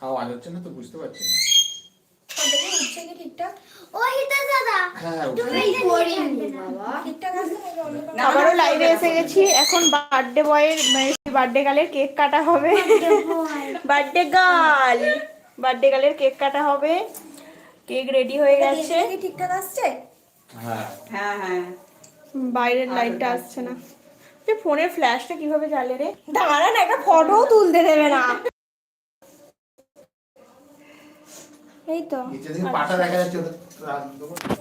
আওয়াজ হচ্ছে না তো বুঝতে পারছি না দেখি কি ঠিকঠাক ওই তো দাদা তুমি ঠিকঠাক আছে আবারও লাইভে এসে গেছি এখন বার্থডে বয়ের বার্থডে গালের কেক কাটা হবে. বার্থডে গার্ল বার্থডে গালের কেক কাটা হবে. কেক রেডি হয়ে গেছে. কি ঠিকঠাক আসছে? হ্যাঁ হ্যাঁ। হ্যাঁ বাইরের লাইটটা আসছে না। যে ফোনের ফ্ল্যাশটা কীভাবে জ্বালে রে? দাঁড়া না একটা ফটোও তুলতে দেবে না। এই তো। নিচে থেকে পাটা দেখা যাচ্ছে ওটা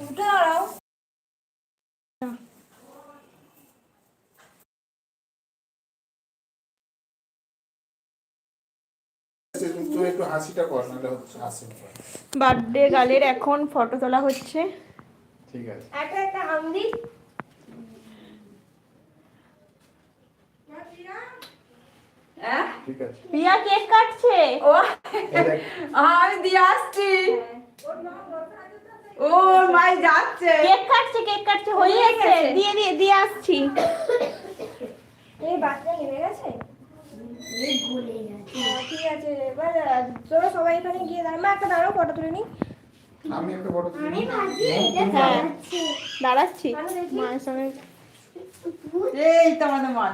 উঠে দাঁড়াও। একটু হাসিটা কর নাহলে হাসি বার্থডে গালের এখন ফটো তোলা হচ্ছে। ঠিক আছে। একটা একটা হামদি। হ্যাঁ? ঠিক কেক কাটছে। ও আমি দিয়ে আসছি। ও মাই যাচ্ছে। কেক কাটছে কেক কাটছে হয়ে গেছে। দিয়ে দিয়ে দিয়ে আসছি। এই বাচ্চা নেমে গেছে? এই ভুলে গেছি। হ্যাঁ, ঠিক আছে এবার তোরা সবাই এখানে গিয়ে দাঁড়া মা একটা দাঁড়াও ফটো তুলে নি আমি একটা ফটো তুলি আমি হ্যাঁ। দাঁড়াচ্ছি। মায়ের সঙ্গে। এই তো আমাদের মান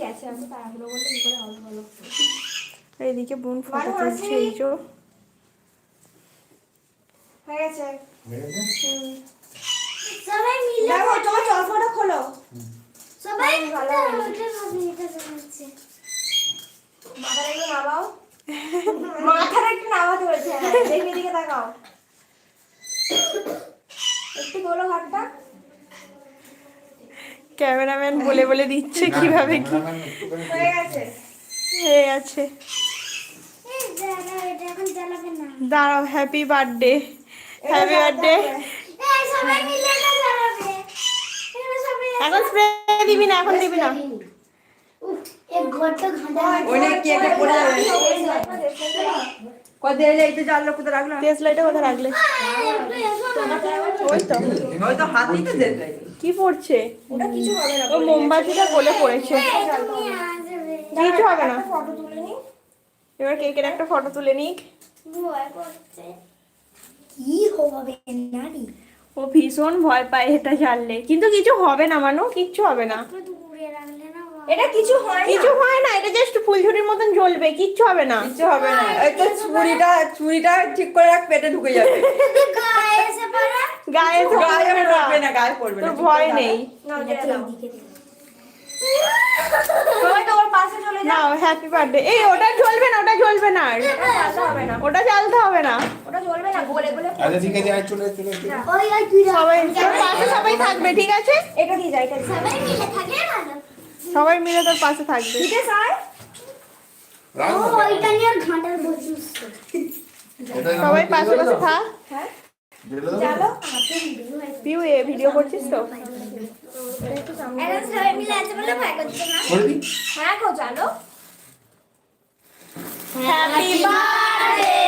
গেছে আমি তাড়াহুড়ো বলতে কি করে হবে বলো? এইদিকে বোন ফটো তুলছে এই যে। হয়ে গেছে? সবাই মিলে দেখো তোমার চশমাটা খোলো। সবাই ভালো মিলে ওটা ভাবি এটা দেখাচ্ছে মাথাটা একটু নামাও। মাথাটা একটু নামাতে বলছে হ্যাঁ, দেখি এদিকে তাকাও। একটু হাতটা। ক্যামেরাম্যান বলে বলে দিচ্ছে কীভাবে কি। হয়ে গেছে। হয়ে আছে এই জ্বালা এটা এখন জ্বালাবে না। দাঁড়াও হ্যাপি বার্থডে হ্যাপি বার্থডে এখানে স্প্রে দিবি না এখন দিবি না। উফ, এক ঘরটা ঘাঁটা ওই না কি পড়ছে? ওটা কিছু হবে না। ও মোমবাতিটা গলে পড়েছে। কিছু হবে না। এবার কেকের একটা ফটো তুলে নিক? কি হবে নারী ও ভীষণ ভয় পায় এটা জানলে। কিন্তু কিছু হবে না মানু কিচ্ছু হবে না। এটা কিছু হয় কিছু হয় না এটা জাস্ট ফুলঝুরির মতন জ্বলবে কিচ্ছু হবে না। কিচ্ছু হবে না। এই তো ছুরিটা ছুরিটা ঠিক করে রাখ পেটে ঢুকে যাবে। গায়ে এসে পড়া? গায়ে তো গায়ে পড়বে না। গায়ে পড়বে না। ভয় নেই। হ্যাপি বার্থডে এই ওটা জ্বলবে না ওটা জ্বলবে না আর। ওটা জ্বালতে হবে না। ওটা না ওটা জ্বলবে না গলে গলে আচ্ছা ঠিক আছে চলে চলে চলে ওই ওই তুই সবাই পাশে সবাই থাকবে ঠিক আছে? এটা দিয়ে যাই এটা সবাই মিলে থাকে ভালো। সবাই মিলে তোর পাশে থাকবে। দিতে চাই রাখ ও ওইটা নিয়ে ঘাটার বসিস সবাই পাশে পাশে থাক হ্যাঁ? পিউ এ ভিডিও করছিস তো? এখন সবাই মিলে আছে বলে ভয় করছে না? হ্যাঁ গো চলো হ্যাপি বার্থডে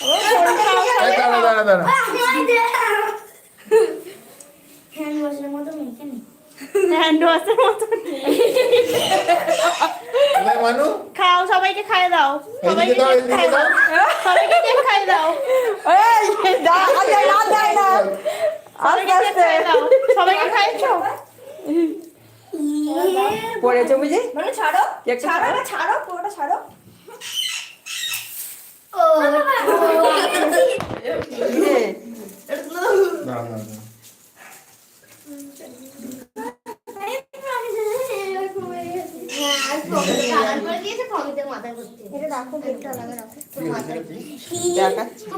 দাঁড়া দাঁড়া দাঁড়া। হ্যান্ড ওয়াশের মতো মেখে নি। হ্যান্ড ওয়াশের মতো মানু? খাও সবাইকে খাইয়ে দাও। সবাইকে দাও খাইয়ে দাও। দাও। সবাইকে খাইয়ে দাও। এই দা আগে না দেয় না আস্তে আস্তে। সবাইকে খাইয়েছো পড়েছে বুঝি? মানে ছাড়ো ছাড়ো ছাড়ো। ছাড়ো পুরোটা ছাড়ো ও এই, দাঁড়া দাঁড়া দাঁড়া। এটা রাখো কেকটা লাগে রাখো কি হয়েছে রে কি? দেখাচ্ছি।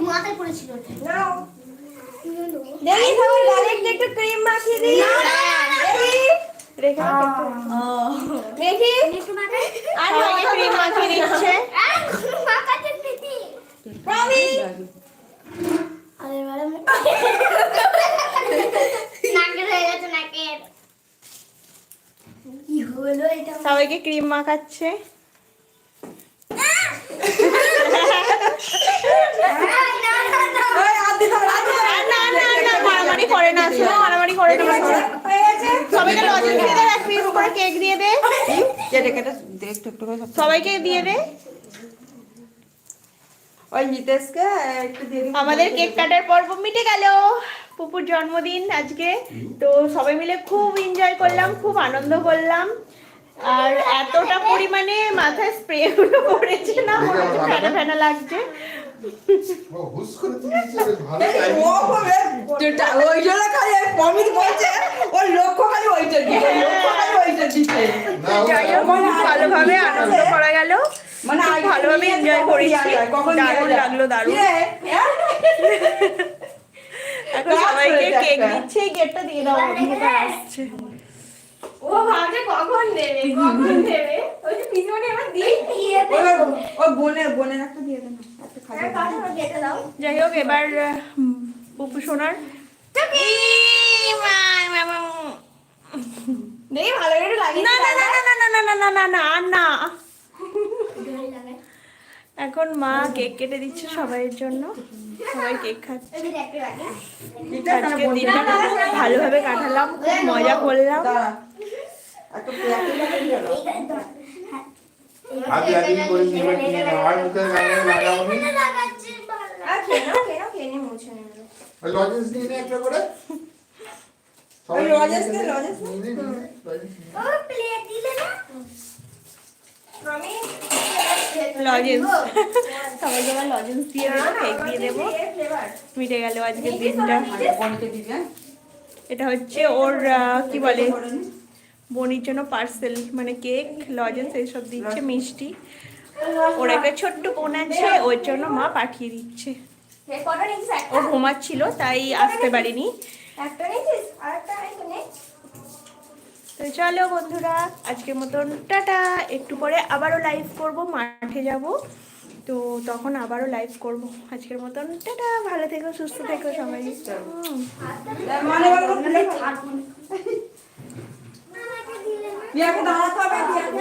মাথায় পড়েছিল নাও দেখি। তোমার গালে একটু একটু ক্রিম মাখিয়ে দিই দেখি রেখে দাও দেখি আর ক্রিম মাখিয়ে দিচ্ছে। আরে ম্যাডাম নাকের হয়ে গেছে নাকের কি হলো এটা সবাইকে ক্রিম মাখাচ্ছে মারামারি করে না শুধু মারামারি করে না সবাইকে লজেন্স দিয়ে দে এক পিস করে কেক দিয়ে দে। কেটে কেটে দে? একটু একটু করে সবাইকে দিয়ে দে। ওই হিতেশকে একটু দিয়ে আমাদের কেক কাটার পর্ব মিটে গেল। পুপুর জন্মদিন আজকে। তো সবাই মিলে খুব এনজয় করলাম, খুব আনন্দ করলাম। আর এতটা পরিমাণে মাথায় স্প্রে গুলো পড়েছে না ফেনা ফেনা লাগছে। ওই জন্য খালি পমিত বলছে ওর লক্ষ্য খালি ওইটা দিতে হ্যাঁ। লক্ষ্য খালি ওইটা দিতে। ভালোভাবে আনন্দ করা গেল। মানে ভালোভাবে এনজয় করেছি। দারুণ লাগল দারুণ। এখন সবাইকে কেক দিচ্ছে কেকটা দিয়ে দাও হ্যাঁ, হ্যাঁ। আসছে। ও ভাবছে কখন দেবে কখন দেবে? ওই যে পিছনে আমার দিয়ে দিয়ে ও বোনের বোনের একটা দিয়ে দেবে। যাই হোক এবার পুপু সোনার। দেখি ভালো করে লাগিয়ে না না না না না না না না না না না। এখন মা কেক কেটে দিচ্ছে সবাইয়ের জন্য। সবাই কেক খাচ্ছে। আজকে দিনটা খুব ভালোভাবে কাটালাম খুব মজা করলাম। আদি আদি করে নিমে নিয়ে নাও আর মুখে গায়ে লাগাও নি? লজেন্স নিয়ে নে একটা করে। লজেন্স নে লজেন্স ও প্লেট দিলে না? দিয়ে দেবো। মিটে গেল আজকের দিনটা। এটা হচ্ছে ওর কি বলে? বোনির জন্য পার্সেল মানে কেক লজেন্স এইসব দিচ্ছে মিষ্টি। ওর একটা ছোট্ট বোন আছে ওর জন্য মা পাঠিয়ে দিচ্ছে। ও ঘুমাচ্ছিল তাই আসতে পারিনি। তো তো চলো বন্ধুরা আজকের মতন টাটা। একটু পরে আবারও লাইভ করব মাঠে যাব। তো তখন আবারও লাইভ করব। আজকের মতন টাটা ভালো থেকো সুস্থ থেকো সবাই। বিয়াকে দাঁড়াতে হবে বিয়াকে